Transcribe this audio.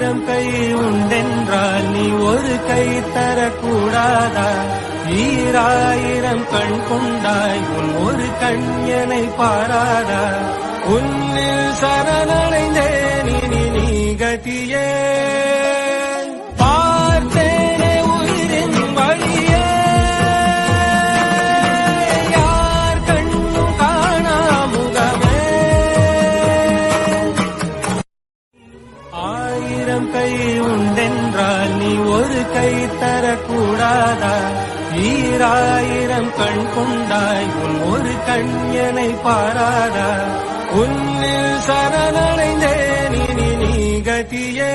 ஆயிரம் கை உண்டென்றால் நீ ஒரு கை தரக்கூடாதா? ஈராயிரம் கண் கொண்டாய் உன் ஒரு கண் கண்யனை பாராதா? உன்னில் சரணடைந்தே ஆளும் கை உண்டென்றால் நீ ஒரு கை தரக்கூடாதா? ஈராயிரம் கண் கொண்டாய் உன் ஒரு கண் என பாராதா? உன்னில் சரணடைந்தேன் இனி நீ கதியே